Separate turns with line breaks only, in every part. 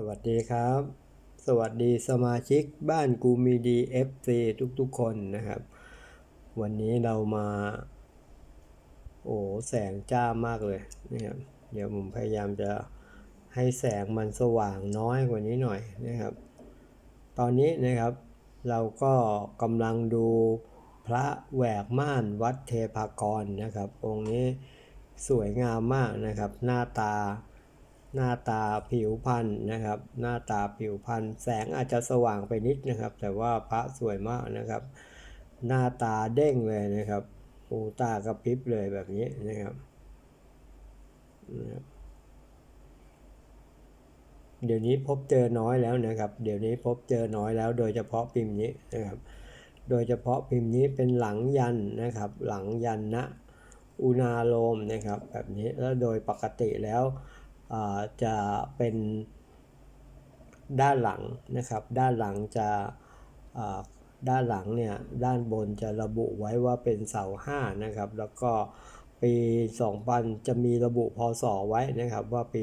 สวัสดีครับ สวัสดีสมาชิกบ้านกูมีดี FC ทุกๆคนนะครับ วันนี้เรามา โอ้แสงจ้ามากเลยนะครับเดี๋ยวผมพยายามจะให้แสงมันสว่างน้อยกว่านี้หน่อยนะครับ ตอนนี้นะครับ เราก็กำลังดูพระแหวกม่านวัดเทพากรนะครับ องค์นี้สวยงามมากนะครับ หน้าตา หน้าตาผิวพรรณนะครับ หน้าตาผิวพรรณแสงอาจจะสว่างไปนิดนะครับ แต่ว่าพระสวยมากนะครับ หน้าตาเด้งเลยนะครับหูตากระพริบเลยแบบนี้นะครับนะครับ เดี๋ยวนี้พบเจอน้อยแล้วนะครับ เดี๋ยวนี้พบเจอน้อยแล้ว โดยเฉพาะพิมพ์นี้นะครับ โดยเฉพาะพิมพ์นี้เป็นหลังยันนะครับ หลังยันนะอุณาโลมนะครับ แบบนี้แล้วโดยปกติแล้ว จะเป็นด้านหลังนะครับ ด้านหลังจะด้านหลังเนี่ยด้านบนจะระบุไว้ว่าเป็นเสาห้านะครับ แล้วก็ปี 2000 จะมีระบุพศไว้นะครับ ว่าปี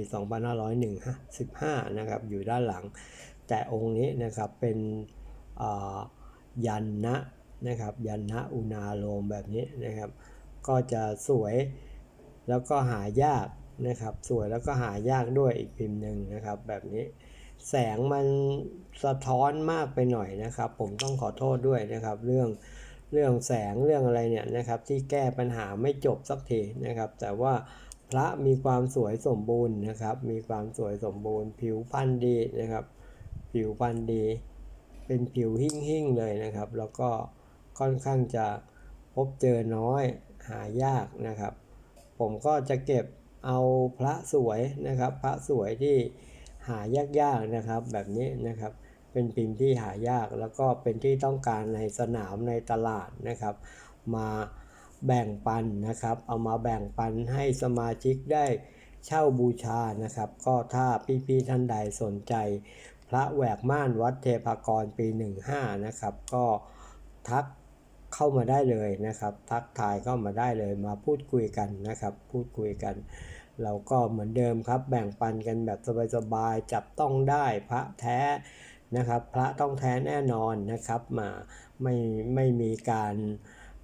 2515นะครับอยู่ด้านหลัง แต่องค์นี้นะครับเป็นยันนะนะครับยันนะอุณาโลมแบบนี้นะครับ ก็จะสวยแล้วก็หายาก นะครับ สวยแล้วก็หายากด้วยอีกพิมพ์หนึ่งนะครับ แบบนี้แสงมันสะท้อนมากไปหน่อยนะครับ ผมต้องขอโทษด้วยนะครับ เรื่องเรื่องแสงเรื่องอะไรเนี่ยนะครับ ที่แก้ปัญหาไม่จบสักทีนะครับ แต่ว่าพระมีความสวยสมบูรณ์นะครับ มีความสวยสมบูรณ์ ผิวพรรณดีนะครับ ผิวพรรณดี เป็นผิวหิ่งๆเลยนะครับ แล้วก็ค่อนข้างจะพบเจอน้อยหายากนะครับ ผมก็จะเก็บ เอาพระสวยนะครับ พระสวยที่หายากๆนะครับ แบบนี้นะครับ เป็นพิมพ์ที่หายากแล้วก็เป็นที่ต้องการในสนามในตลาดนะครับ มาแบ่งปันนะครับ เอามาแบ่งปันให้สมาชิกได้เช่าบูชานะครับ ก็ถ้าพี่ๆท่านใดสนใจ พระแหวกม่านวัดเทพากรปี 15 นะครับ ก็ทักเข้ามาได้เลยนะครับ ทักทายเข้ามาได้เลยมาพูดคุยกันนะครับ พูดคุยกัน เราก็เหมือนเดิมครับ แบ่งปันกันแบบสบายๆจับต้องได้พระแท้นะครับ พระต้องแท้แน่นอนนะครับมาไม่ไม่มีการ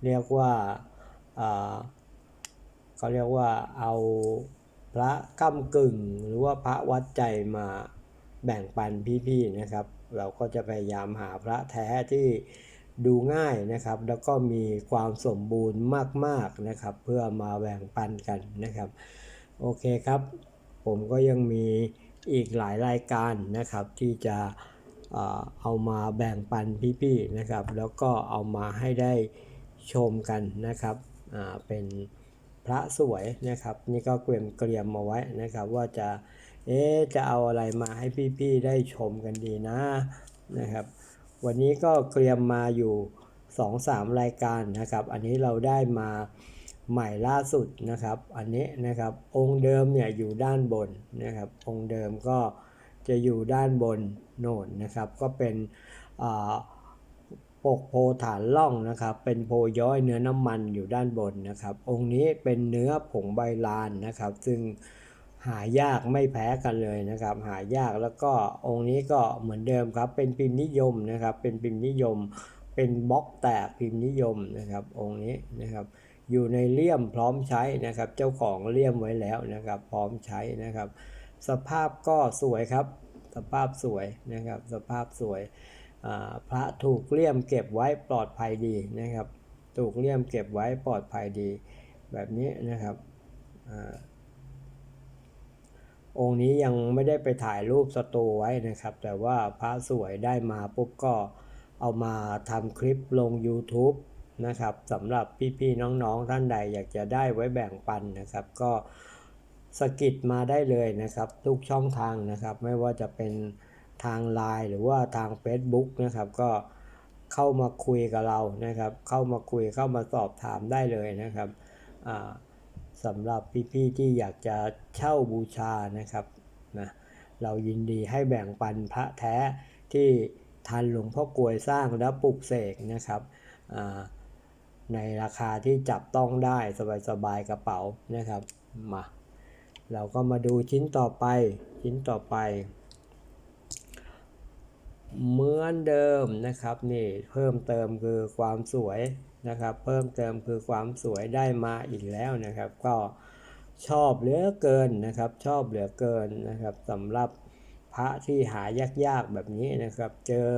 เรียกว่าเขาเรียกว่าเอาพระก้ากึ่ง หรือว่าพระวัดใจมาแบ่งปันพี่ๆนะครับ เราก็จะพยายามหาพระแท้ที่ดูง่ายนะครับ แล้วก็มีความสมบูรณ์มากๆนะครับ เพื่อมาแบ่งปันกันนะครับ โอเคครับ ผมก็ยังมีอีกหลายรายการนะครับ ที่จะเอามาแบ่งปันพี่ๆนะครับ แล้วก็เอามาให้ได้ชมกันนะครับเป็นพระสวยนะครับ นี่ก็เตรียมเตรียมมาไว้นะครับ ว่าจะเอ๊จะเอาอะไรมาให้พี่ๆได้ชมกันดีนะนะครับ วันนี้ก็เตรียมมาอยู่ 2-3 รายการนะครับ อันนี้เราได้มา ใหม่ล่าสุดนะครับ อันนี้นะครับองค์เดิมเนี่ยอยู่ด้านบนนะครับ องค์เดิมก็จะอยู่ด้านบนโน่นนะครับ ก็เป็นปกโพฐานล่องนะครับ เป็นโพย้อยเนื้อน้ำมันอยู่ด้านบนนะครับ องค์นี้เป็นเนื้อผงใบลานนะครับ ซึ่งหายากไม่แพ้กันเลยนะครับ หายากแล้วก็องค์นี้ก็เหมือนเดิมครับ เป็นพิมพ์นิยมนะครับ เป็นพิมพ์นิยม เป็นบล็อกแตกพิมพ์นิยมนะครับ องค์นี้นะครับ อยู่ในเลี่ยมพร้อมใช้นะครับ เจ้าของเลี่ยมไว้แล้วนะครับ พร้อมใช้นะครับ สภาพก็สวยครับ สภาพสวยนะครับ สภาพสวยพระถูกเลี่ยมเก็บไว้ปลอดภัยดีนะครับ ถูกเลี่ยมเก็บไว้ปลอดภัยดี แบบนี้นะครับองค์นี้ยังไม่ได้ไปถ่ายรูปสตูไว้นะครับ แต่ว่าพระสวยได้มาปุ๊บก็เอามาทำคลิปลง YouTube นะครับสำหรับพี่ๆน้องๆท่านใดอยากจะได้ไว้แบ่งปันนะครับ ก็สกิดมาได้เลยนะครับ ทุกช่องทางนะครับ ไม่ว่าจะเป็นทางไลน์หรือว่าทาง Facebook นะครับ ก็เข้ามาคุยกับเรานะครับ เข้ามาคุยเข้ามาสอบถามได้เลยนะครับสำหรับพี่ๆที่อยากจะเช่าบูชานะครับนะเรายินดีให้แบ่งปันพระแท้ที่ทันหลวงพ่อกลวยสร้างและปลุกเสกนะครับ อ่า ในราคาที่จับต้องได้สบายๆกระเป๋านะครับมาเราก็มาดูชิ้นต่อไปชิ้นต่อไป เหมือนเดิมนะครับนี่เพิ่มเติมคือความสวยนะครับ เพิ่มเติมคือความสวยได้มาอีกแล้วนะครับ ก็ชอบเหลือเกินนะครับ ชอบเหลือเกินนะครับสำหรับพระที่หายากๆแบบนี้นะครับ เจอ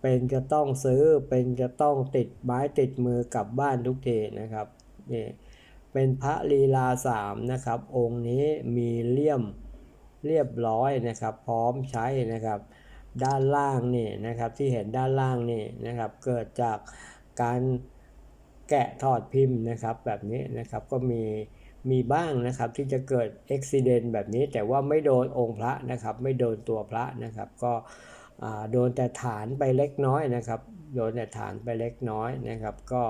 เป็นจะต้องซื้อเป็นจะต้องติดไม้ติดมือกลับบ้านทุกทีนะครับนี่เป็นพระลีลาสามนะครับ องค์นี้มีเลี่ยมเรียบร้อยนะครับ พร้อมใช้นะครับ ด้านล่างนี่นะครับที่เห็นด้านล่างนี่นะครับ เกิดจากการแกะถอดพิมพ์นะครับ แบบนี้นะครับก็มีมีบ้างนะครับที่จะเกิดอุบิเหตุแบบนี้ แต่ว่าไม่โดนองค์พระนะครับ ไม่โดนตัวพระนะครับ ก็ โดนแต่ฐานไปเล็กน้อยนะครับ โดนแต่ฐานไปเล็กน้อยนะครับ ก็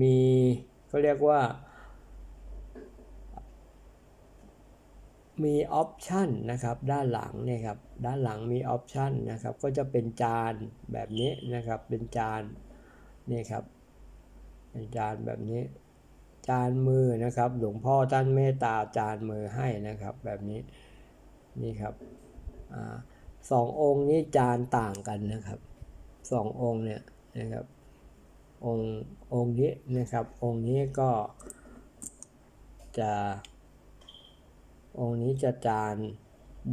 มีเขาเรียกว่า มีออปชันนะครับ ด้านหลังเนี่ยครับ ด้านหลังมีออปชันนะครับ ก็จะเป็นจานแบบนี้นะครับ เป็นจานนี่ครับ เป็นจานแบบนี้ จานมือนะครับ หลวงพ่อท่านเมตตาจานมือให้นะครับ แบบนี้ นี่ครับ สององค์นี้จานต่างกันนะครับสององค์เนี่ยนะครับ องค์องค์นี้นะครับ องค์นี้ก็จะ องค์นี้จะจาน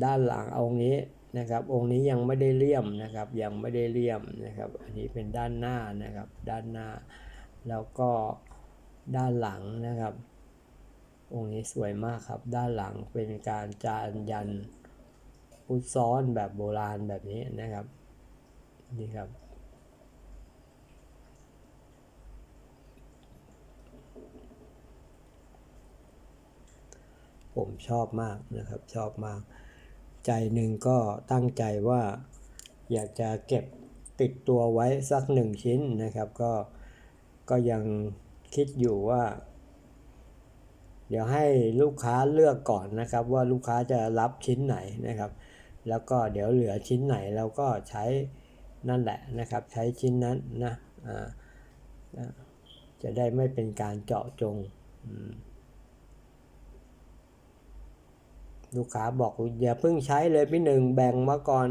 ด้านหลังองค์นี้นะครับ องค์นี้ยังไม่ได้เลี่ยมนะครับ ยังไม่ได้เลี่ยมนะครับ อันนี้เป็นด้านหน้านะครับ ด้านหน้า แล้วก็ด้านหลังนะครับ องค์นี้สวยมากครับ ด้านหลังเป็นการจานยัน พุทธซ้อนแบบโบราณแบบนี้นะครับ นี่ครับ ผมชอบมากนะครับ ชอบมาก ใจหนึ่งก็ตั้งใจว่าอยากจะเก็บติดตัวไว้สักหนึ่งชิ้นนะครับ ก็ก็ยังคิดอยู่ว่า เดี๋ยวให้ลูกค้าเลือกก่อนนะครับ ว่าลูกค้าจะรับชิ้นไหนนะครับ แล้วก็เดี๋ยวเหลือชิ้นไหนเราก็ใช้นั่นแหละนะครับ ใช้ชิ้นนั้นนะจะได้ไม่เป็นการเจาะจง ลูกค้าบอกอย่าเพิ่งใช้เลยพี่หนึ่งแบ่งมาก่อน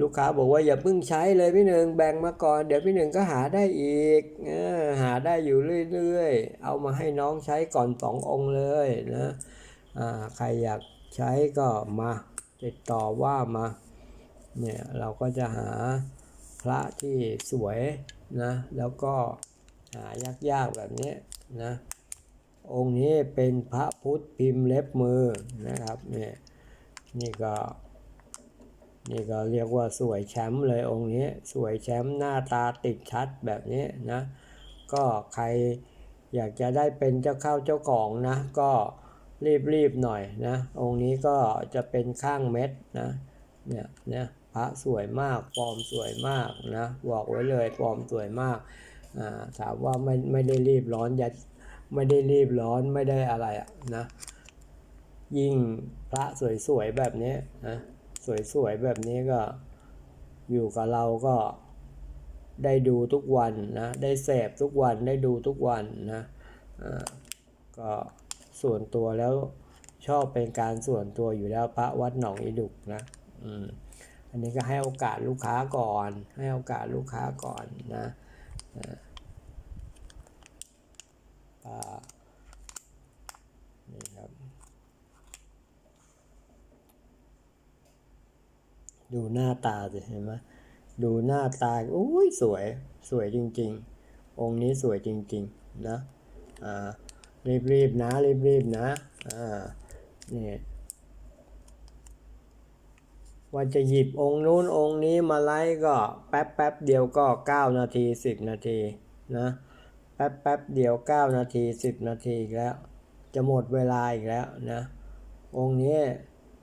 ลูกค้าบอกว่าอย่าเพิ่งใช้เลยพี่หนึ่งแบ่งมาก่อน เดี๋ยวพี่หนึ่งก็หาได้อีกอหาได้อยู่เรื่อยๆ เอามาให้น้องใช้ก่อนสององค์เลยนะใครอยากใช้ก็มา ติดต่อว่ามาเนี่ยเราก็จะหาพระที่สวยนะแล้วก็หายากๆแบบนี้นะองค์นี้เป็นพระพุทธพิมพ์เล็บมือนะครับเนี่ยนี่ก็นี่ก็เรียกว่าสวยแชมป์เลยองค์นี้สวยแชมป์หน้าตาติดชัดแบบนี้นะก็ใครอยากจะได้เป็นเจ้าเข้าเจ้าของนะก็ รีบๆหน่อยนะ องค์นี้ก็จะเป็นข้างเม็ดนะ เนี่ยเนี่ยพระสวยมาก ฟอร์มสวยมากนะ บอกไว้เลย ฟอร์มสวยมากอ่าถามว่าไม่ไม่ได้รีบร้อนย่าไม่ได้รีบร้อนไม่ได้อะไรอะนะ ยิ่งพระสวยๆแบบนี้นะสวยๆแบบนี้ก็อยู่กับเราก็ได้ดูทุกวันนะ ได้เสพทุกวันได้ดูทุกวันนะอ่าก็ ส่วนตัวแล้วชอบเป็นการส่วนตัวอยู่แล้วพระวัดหนองอีดุกนะอืมอันนี้ก็ให้โอกาสลูกค้าก่อน ให้โอกาสลูกค้าก่อนนะอ่านี่ครับดูหน้าตาสิเห็นไหมดูหน้าตาอุ้ยสวยสวยจริง ๆ องค์นี้สวยจริง ๆ นะอ่า รีบๆนะรีบๆนะอ่านี่ว่าจะหยิบองค์นู้นองค์นี้มาไล่ก็แป๊บแป๊บเดียวก็ 9 นาที 10 นาทีนะแป๊บแป๊บเดียว 9 นาที 10 นาทีอีกแล้ว จะหมดเวลาอีกแล้วนะ องค์นี้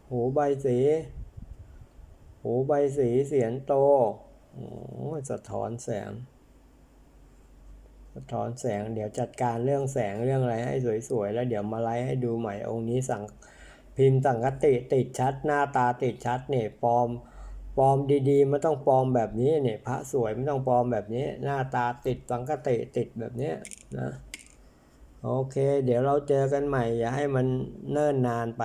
หูใบสี หูใบสีเสียนโตโอ้สะท้อนแสง สะท้อนแสงเดี๋ยวจัดการเรื่องแสงเรื่องอะไรให้สวยๆ แล้วเดี๋ยวมาไลฟ์ให้ดูใหม่องค์นี้สั่งพิมพ์สังกติติดชัดหน้าตาติดชัดเนี่ยปลอมปลอมดีๆไม่ต้องปลอมแบบนี้เนี่ยพระสวยไม่ต้องปลอมแบบนี้ หน้าตาติดสังกติติดแบบนี้นะโอเค เดี๋ยวเราเจอกันใหม่ อย่าให้มันเนิ่นนานไป